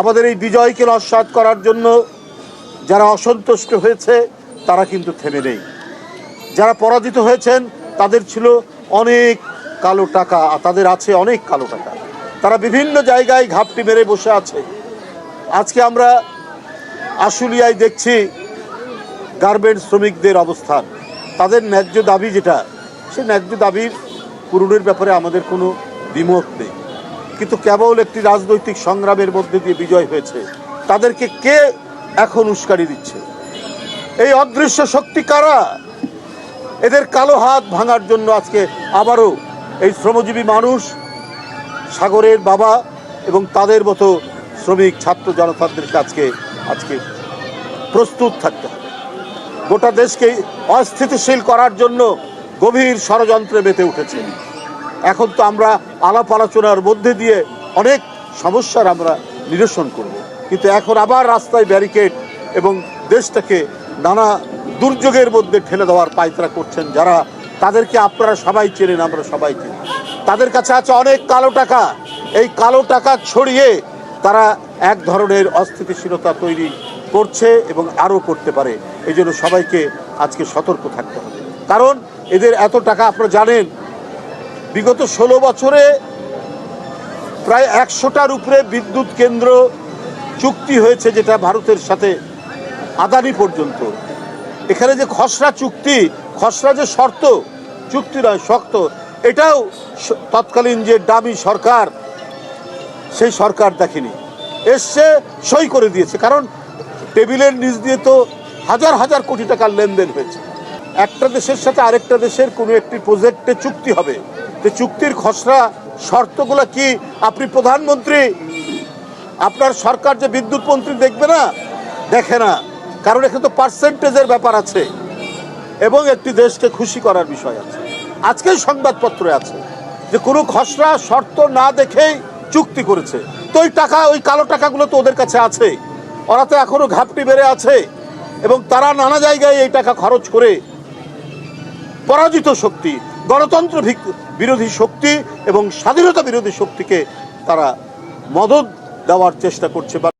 আমাদের এই বিজয়কে নস্বাত করার জন্য যারা অসন্তুষ্ট হয়েছে, তারা কিন্তু থেমে নেই। যারা পরাজিত হয়েছেন, তাদের ছিল অনেক কালো টাকা তাদের আছে অনেক কালো টাকা। তারা বিভিন্ন জায়গায় ঘাপটি মেরে বসে আছে। আজকে আমরা আশুলিয়ায় দেখছি গার্মেন্ট শ্রমিকদের অবস্থান। তাদের ন্যায্য দাবি যেটা, সে ন্যায্য দাবির পূরণের ব্যাপারে আমাদের কোনো দ্বিমত নেই। কিন্তু কেবল একটি রাজনৈতিক সংগ্রামের মধ্যে দিয়ে বিজয় হয়েছে। তাদেরকে কে এখন উস্কানি দিচ্ছে? এই অদৃশ্য শক্তি কারা? এদের কালো হাত ভাঙার জন্য আজকে আবারও এই শ্রমজীবী মানুষ, সাগরের বাবা এবং তাদের মতো শ্রমিক, ছাত্র জনতাদের কাছকে আজকে প্রস্তুত থাকতে হবে। গোটা দেশকে অস্থিতিশীল করার জন্য গভীর ষড়যন্ত্রে মেতে উঠেছে। এখন তো আমরা আলাপ আলোচনার মধ্যে দিয়ে অনেক সমস্যার আমরা নিরসন করব। কিন্তু এখন আবার রাস্তায় ব্যারিকেড এবং দেশটাকে নানা দুর্যোগের মধ্যে ঠেলে দেওয়ার পায়তারা করছেন যারা, তাদেরকে আপনারা সবাই চেনেন, আমরা সবাই চিনি। তাদের কাছে আছে অনেক কালো টাকা। এই কালো টাকা ছড়িয়ে তারা এক ধরনের অস্থিতিশীলতা তৈরি করছে এবং আরও করতে পারে। এই জন্য সবাইকে আজকে সতর্ক থাকতে হবে। কারণ এদের এত টাকা, আপনারা জানেন বিগত ষোলো বছরে প্রায় একশোটার উপরে বিদ্যুৎ কেন্দ্র চুক্তি হয়েছে যেটা ভারতের সাথে আদানি পর্যন্ত। এখানে যে খসড়া চুক্তি, খসড়া যে শর্ত, চুক্তি নয়, শক্ত, এটাও তৎকালীন যে দামি সরকার, সেই সরকার দেখেনি। এসছে, সই করে দিয়েছে, কারণ টেবিলের নিচ দিয়ে তো হাজার হাজার কোটি টাকার লেনদেন হয়েছে। একটা দেশের সাথে আরেকটা দেশের কোনো একটি প্রজেক্টে চুক্তি হবে। যে চুক্তির খসড়া শর্তগুলো কি? আপনি প্রধানমন্ত্রী, আপনার সরকার যে বিদ্যুৎ মন্ত্রী দেখবে না? দেখে না। কারণ এখানে তো পার্সেন্টেজের ব্যাপার আছে। এবং একটি দেশকে খুশি করার বিষয় আছে। আজকেই সংবাদপত্রে আছে যে কোনো খসড়া শর্ত না দেখেই চুক্তি করেছে। তো ওই টাকা, ওই কালো টাকাগুলো তো ওদের কাছে আছে। ওরা তো এখনও ঘাপটি বেড়ে আছে। এবং তারা নানা জায়গায় এই টাকা খরচ করে পরাজিত শক্তি গণতন্ত্র বিরোধী শক্তি এবং স্বাধীনতা বিরোধী শক্তিকে তারা মদত দেওয়ার চেষ্টা করছে।